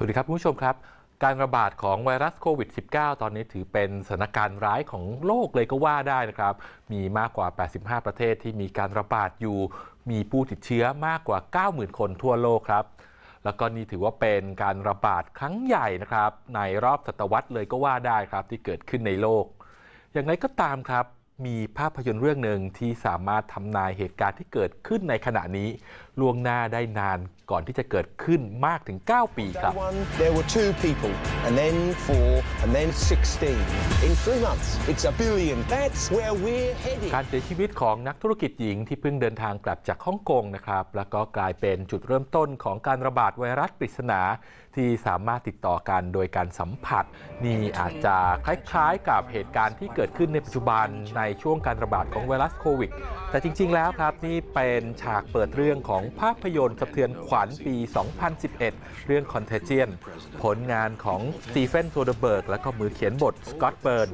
สวัสดีครับผู้ชมครับ การระบาดของไวรัสโควิด -19 ตอนนี้ถือเป็นสถานการณ์ร้ายของโลกเลยก็ว่าได้นะครับ มีมากกว่า 85 ประเทศที่มีการระบาดอยู่ มีผู้ติดเชื้อมากกว่า 90,000 คนทั่วโลกครับ แล้วก็นี่ถือว่าเป็นการระบาดครั้งใหญ่นะครับ ในรอบศตวรรษเลยก็ว่าได้ครับที่เกิดขึ้นในโลก อย่างไรก็ตามครับ มีภาพยนตร์เรื่องหนึ่งที่สามารถทำนายเหตุการณ์ที่เกิดขึ้นในขณะนี้ ล่วงหน้าได้นานก่อนที่จะเกิดขึ้นมากถึง 9 ปีครับ Day one, there were two people, and then four, and then 16. In three months, it's a billion. That's where we're heading. การเสียชีวิตของนักธุรกิจหญิงที่เพิ่งเดินทางกลับจากฮ่องกงนะครับ แล้วก็กลายเป็นจุดเริ่มต้นของการระบาดไวรัสปริศนาที่สามารถติดต่อกันโดยการสัมผัส นี่อาจจะคล้ายๆ กับเหตุการณ์ที่เกิดขึ้นในปัจจุบันในช่วงการระบาดของไวรัสโควิด แต่จริง ๆ แล้วครับนี่เป็นฉากเปิดเรื่องของภาพยนตร์สะเทือนขวัญปี 2011 เรื่อง Contagion ผลงานของสตีเฟนโซเดเบิร์ก และก็มือเขียนบทสกอตเบิร์น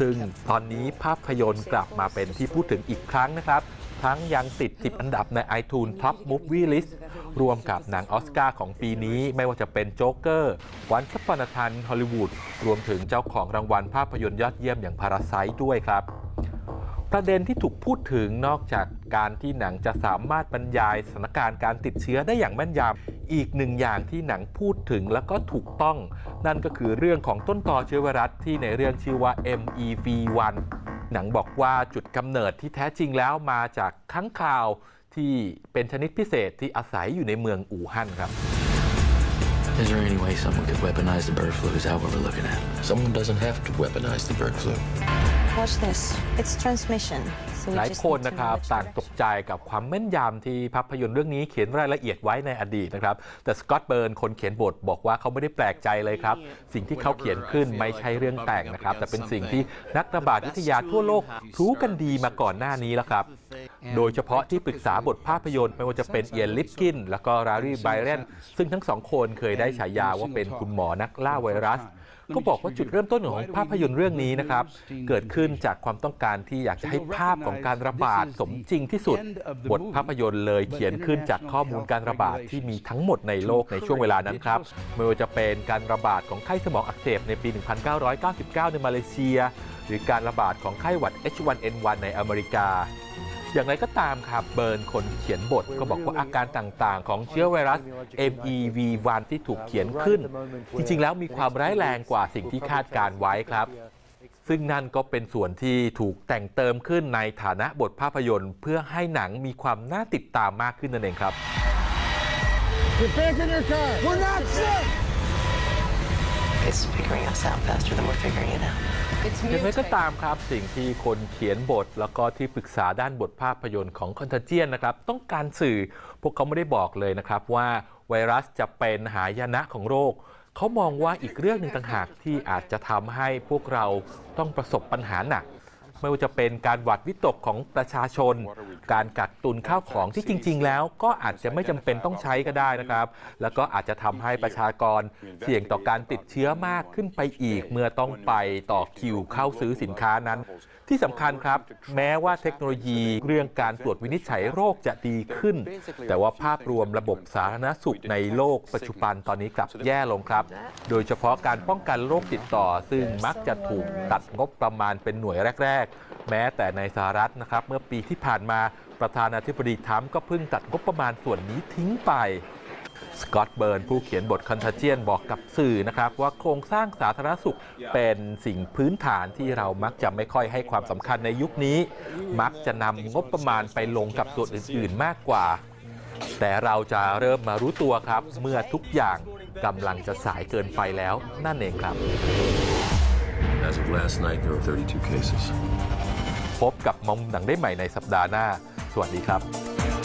ซึ่งตอนนี้ภาพยนตร์กลับมาเป็นที่พูดถึงอีกครั้งนะครับ ทั้งยังติด 10 อันดับใน iTunes Top Movie List รวมกับหนังออสการ์ของปีนี้ไม่ว่าจะเป็นโจ๊กเกอร์วันสปอนทันฮอลลีวูดรวมถึงเจ้าของรางวัลภาพยนตร์ยอดเยี่ยมอย่างพาราไซด้วยครับ ประเด็นที่ถูกพูดถึงนอกจากการที่หนังจะสามารถบรรยายสถานการณ์การติดเชื้อได้อย่างแม่นยำอีกหนึ่งอย่างที่หนังพูดถึงแล้วก็ถูกต้อง นั่นก็คือเรื่องของต้นตอเชื้อไวรัสที่ในเรื่องชื่อว่า MEV1 หนังบอกว่าจุดกำเนิดที่แท้จริงแล้วมาจากค้างคาวที่เป็นชนิดพิเศษที่อาศัยอยู่ในเมืองอู่ฮั่นครับ Is there any way someone could weaponize the bird flu? Is that what we're looking at? Someone doesn't have to weaponize the bird flu. Watch this. It's transmission. So we หลาย just คน need to นะครับ know which ต่างตก direction. ใจกับความแม่นยำที่ภาพยนตร์เรื่องนี้เขียนรายละเอียดไว้ในอดีตนะครับ แต่สกอตเบิร์นคนเขียนบทบอกว่าเขาไม่ได้แปลกใจเลยครับ สิ่งที่เขาเขียนขึ้นไม่ใช่เรื่องแต่งนะครับ แต่เป็นสิ่งที่นักระบาดวิทยาทั่วโลกรู้กันดีมาก่อนหน้านี้แล้วครับ โดยเฉพาะที่ปรึกษาบทภาพยนตร์ไม่ว่าจะเป็นเอียนลิปกิน แล้วก็รารีไบเรนซึ่งทั้งสองคนเคยได้ฉายาว่าเป็นคุณหมอนักล่าไวรัส ก็บอกว่าจุดเริ่มต้นของภาพยนตร์เรื่องนี้นะครับ เกิดขึ้นจากความต้องการที่อยากจะให้ภาพของการระบาดสมจริงที่สุด บทภาพยนตร์เลยเขียนขึ้นจากข้อมูลการระบาดที่มีทั้งหมดในโลกในช่วงเวลานั้นครับไม่ว่าจะเป็นการระบาดของไข้สมองอักเสบในปี 1999 ในมาเลเซีย หรือการระบาดของไข้หวัด H1N1 ในอเมริกา อย่างไรก็ตามครับเบิร์นคนเขียนบทก็บอกว่าอาการต่างๆ ของเชื้อไวรัส MEV1 ที่ถูกเขียนขึ้น จริงๆ แล้วมีความร้ายแรงกว่าสิ่งที่คาดการไว้ครับ ซึ่งนั่นก็เป็นส่วนที่ถูกแต่งเติมขึ้นในฐานะบทภาพยนตร์ เพื่อให้หนังมีความน่าติดตามมากขึ้นนั่นเองครับ We're not sick! It's figuring us out faster than we're figuring it out. ยังไงก็ตามครับสิ่งที่คนเขียนบท แล้วก็ที่ปรึกษาด้านบทภาพยนตร์ของคอนเทเจียนนะครับ ต้องการสื่อพวกเขาไม่ได้บอกเลยนะครับ ว่าไวรัสจะเป็นหายนะของโรค เขามองว่าอีกเรื่องหนึ่งต่างหากที่อาจจะทำให้พวกเราต้องประสบปัญหาหนัก ไม่ว่าจะเป็นการหวัดวิตกของประชาชน การกักตุนข้าวของที่จริง ๆ แล้ว ก็อาจจะไม่จำเป็นต้องใช้ก็ได้นะครับ แล้วก็อาจจะทำให้ประชากรเสี่ยงต่อการติดเชื้อมากขึ้นไปอีก เมื่อต้องไปต่อคิวเข้าซื้อสินค้านั้น ที่สำคัญครับ แม้ว่าเทคโนโลยีเรื่องการตรวจวินิจฉัยโรคจะดีขึ้น แต่ว่าภาพรวมระบบสาธารณสุขในโลกปัจจุบันตอนนี้กลับแย่ลงครับ โดยเฉพาะการป้องกันโรคติดต่อ ซึ่งมักจะถูกตัดงบประมาณเป็นหน่วยแรก ๆ แม้แต่ในสหรัฐนะครับเมื่อปีที่ผ่านมาประธานาธิบดีทรัมป์ก็เพิ่งตัดงบประมาณส่วนนี้ทิ้งไป สกอตเบิร์นผู้เขียนบทคอนทาเจียนบอกกับสื่อนะครับ ว่าโครงสร้างสาธารณสุขเป็นสิ่งพื้นฐานที่เรามักจะไม่ค่อยให้ความสำคัญในยุคนี้ มักจะนำงบประมาณไปลงกับส่วนอื่น ๆ มากกว่า แต่เราจะเริ่มมารู้ตัวครับ เมื่อทุกอย่างกำลังจะสายเกินไปแล้วนั่นเองครับ As of last night, there were 32 cases. พบกับมองหนังได้ใหม่ในสัปดาห์หน้า สวัสดีครับ